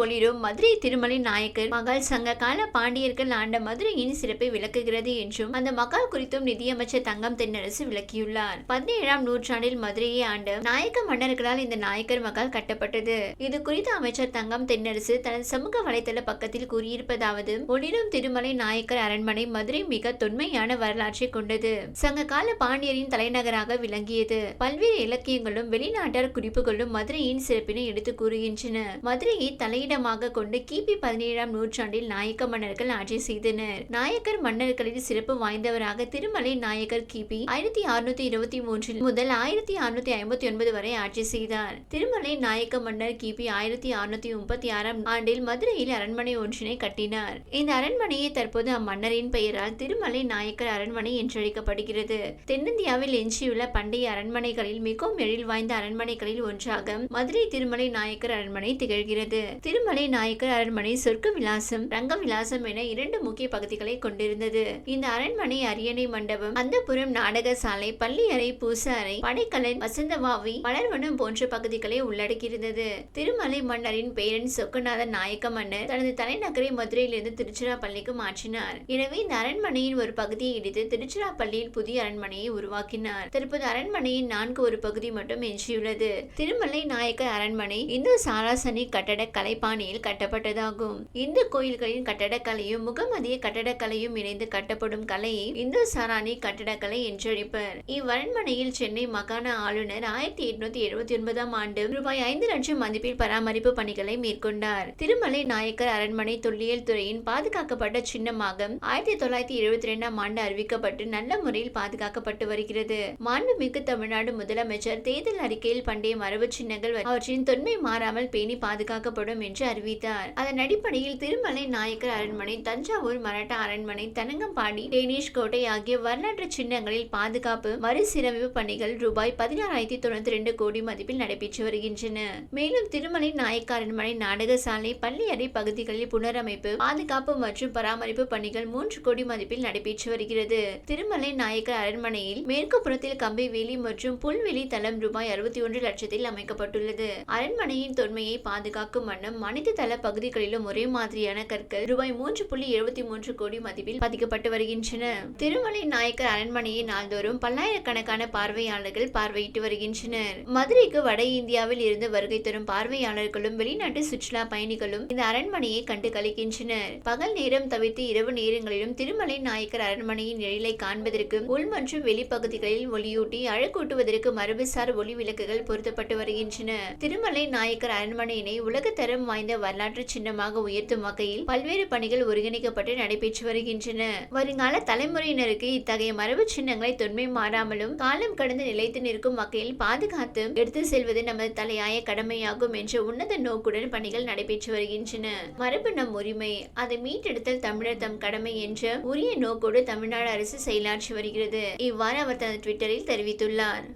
ஒளிரும் மதுரை திருமலை நாயக்கர் மகள் சங்க கால பாண்டியர்கள் ஆண்ட மதுரையின் சிறப்பை விளக்குகிறது என்றும் அந்த மகால் குறித்தும் நிதியமைச்சர் தங்கம் தென்னரசு விளக்கியுள்ளார். பதினேழாம் நூற்றாண்டில் மதுரையை ஆண்ட நாயக்க மன்னர்களால் இந்த நாயக்கர் மகால் கட்டப்பட்டது. இது குறித்து அமைச்சர் தங்கம் தென்னரசு தனது சமூக வலைதள பக்கத்தில் கூறியிருப்பதாவது ஒளிரும் திருமலை நாயக்கர் அரண்மனை மதுரை மிக தொன்மையான வரலாற்றை கொண்டது. சங்க கால பாண்டியரின் தலைநகராக விளங்கியது. பல்வேறு இலக்கியங்களும் வெளிநாட்டார் குறிப்புகளும் மதுரையின் சிறப்பினை எடுத்து கூறுகின்றன. மதுரையை தலையிடமாக கொண்டு கிபி பதினேழாம் நூற்றாண்டில் நாயக்க மன்னர்கள் ஆட்சி செய்தனர். நாயக்கர் மன்னர்களில் சிறப்பு வாய்ந்தவராக திருமலை நாயக்கர் கிபி ஆயிரத்தி அறுநூத்தி இருபத்தி மூன்றில் முதல் ஆயிரத்தி அறுநூத்தி ஐம்பத்தி ஒன்பது வரை ஆட்சி செய்தார். திருமலை நாயக்க மன்னர் கிபி ஆயிரத்தி அறுநூத்தி முப்பத்தி ஆறாம் ஆண்டில் மதுரையில் அரண்மனை ஒன்றினை கட்டினார். இந்த அரண்மனையை தற்போது அம்மன்னரின் பெயரால் திருமலை நாயக்கர் அரண்மனை என்றழைக்கப்படுகிறது. தென்னிந்தியாவில் எஞ்சியுள்ள பண்டைய அரண்மனைகளில் மிகவும் எழில் வாய்ந்த அரண்மனைகளில் ஒன்றாக மதுரை திருமலை நாயக்கர் அரண்மனை திகழ்கிறது. திருமலை நாயக்கர் அரண்மனை சொர்க்க விலாசம் ரங்க விலாசம் என இரண்டு முக்கிய பகுதிகளை கொண்டிருந்தது. இந்த அரண்மனை அரியணை மண்டபம் அந்தபுரம் நாடக சாலை பள்ளி அறை பூச அறை படைக்கலன் வசந்தவாவி மலர்வனம் போன்ற பகுதிகளை உள்ளடக்கியிருந்தது. திருமலை மன்னரின் பேரன் சொக்கநாத நாயக்க மன்னர் தனது தலைநகரை மதுரையிலிருந்து திருச்சிராப்பள்ளிக்கு மாற்றினார். எனவே இந்த அரண்மனையின் ஒரு பகுதியை இடித்து திருச்சிராப்பள்ளியில் புதிய அரண்மனையை உருவாக்கினார். தற்போது அரண்மனையின் நான்கு ஒரு பகுதி மட்டும் எஞ்சியுள்ளது. திருமலை நாயக்கர் அரண்மனை இந்து சாராசனி கட்டட கலைப்பாணியில் கட்டப்பட்டதாகும். இந்து கோயில்களின் கட்டடக்கலையும் முகமதிய கட்டடக்கலையும் இணைந்து கட்டப்படும் கலையை இந்து சாராணி கட்டடக்கலை என்றழைப்பர். இவ்வரண்மனையில் சென்னை மாகாண ஆளுநர் ஆயிரத்தி எட்நூத்தி எழுபத்தி ஒன்பதாம் ஆண்டு ரூபாய் ஐந்து லட்சம் மதிப்பில் பராமரிப்பு பணிகளை மேற்கொண்டார். திருமலை நாயக்கர் அரண்மனை தொல்லியல் துறையின் பாதுகாக்கப்பட்ட சின்னமாக ஆயிரத்தி தொள்ளாயிரத்தி எழுபத்தி இரண்டாம் ஆண்டு அறிவிக்கப்பட்டு நல்ல முறையில் பாதுகாக்கப்பட்டு வருகிறது. மாண்புமிகு தமிழ்நாடு முதலமைச்சர் தேர்தல் அறிக்கையில் பண்டைய மரபு சின்னங்கள் அவற்றின் தொன்மை மாறாமல் பேணி பாதுகாக்கப்படும் என்று அறிவித்தார். அதன் அடிப்படையில் திருமலை நாயக்கர் அரண்மனை தஞ்சாவூர் மராட்டா அரண்மனை தனங்கம்பாடி டேனிஷ் கோட்டை ஆகிய வரலாற்று சின்னங்களில் பாதுகாப்பு மறுசீரமைப்பு பணிகள் ரூபாய் பதினாறாயிரத்தி தொண்ணூத்தி ரெண்டு கோடி மதிப்பில் நடைபெற்று வருகின்றன. மேலும் திருமலை நாயக்க அரண்மனை நாடக சாலை பள்ளி அறை பகுதிகளில் புனரமைப்பு பாதுகாப்பு மற்றும் பராமரிப்பு பணிகள் மூன்று கோடி மதிப்பில் நடைபெற்று வருகிறது. திருமலை நாயக்கர் அரண்மனையில் மேற்கு புறத்தில் கம்பி வேலி மற்றும் புல்வெளி தளம் ரூபாய் அறுபத்தி ஒன்று லட்சத்தில் அமைக்கப்பட்டுள்ளது. அரண்மனையின் தொன்மையை பாதுகாக்கும் வண்ணம் அனைத்து தள பகுதிகளிலும் ஒரே மாதிரியான கற்கள் ரூபாய் மூன்று புள்ளி எழுபத்தி மூன்று கோடி மதிப்பில் பதிக்கப்பட்டு வருகின்றன. திருமலை நாயக்கர் அரண்மனையை நாள்தோறும் பல்லாயிரக்கணக்கான பார்வையாளர்கள் பார்வையிட்டு வருகின்றனர். மதுரைக்கு வட இந்தியாவில் இருந்து வருகை தரும் பார்வையாளர்களும் வெளிநாட்டு சுற்றுலா பயணிகளும் இந்த அரண்மனையை கண்டு கழிக்கின்றனர் பகல் நேரம் தவிர்த்து இரவு நேரங்களிலும் திருமலை நாயக்கர் அரண்மனையின் எழிலை காண்பதற்கு உள் மற்றும் வெளிப்பகுதிகளில் ஒளியூட்டி அழகூட்டுவதற்கு மரபுசார் ஒளி விளக்குகள் பொருத்தப்பட்டு வருகின்றன. திருமலை நாயக்கர் அரண்மனையினை உலகத்தரம் வாய்ந்த வரலாற்று சின்னமாக உயர்த்தும் வகையில் பல்வேறு பணிகள் ஒருங்கிணைக்கப்பட்டு நடைபெற்று வருகின்றன. வருங்கால தலைமுறையினருக்கு இத்தகைய மரபு சின்னங்களை தொன்மை மாறாமலும் காலம் கடந்து நிலைத்து நிற்கும் வகையில் பாதுகாத்து எடுத்து செல்வது நமது தலையாய கடமையாகும் என்ற உன்னத நோக்குடன் பணிகள் நடைபெற்று வருகின்றன. மரபு நம் உரிமை அதை மீட்டெடுத்தல் தமிழர் தம் கடமை என்ற உரிய நோக்கோடு தமிழ்நாடு அரசு செயலாற்றி வருகிறது. இவ்வாறு அவர் தனது ட்விட்டரில் தெரிவித்துள்ளார்.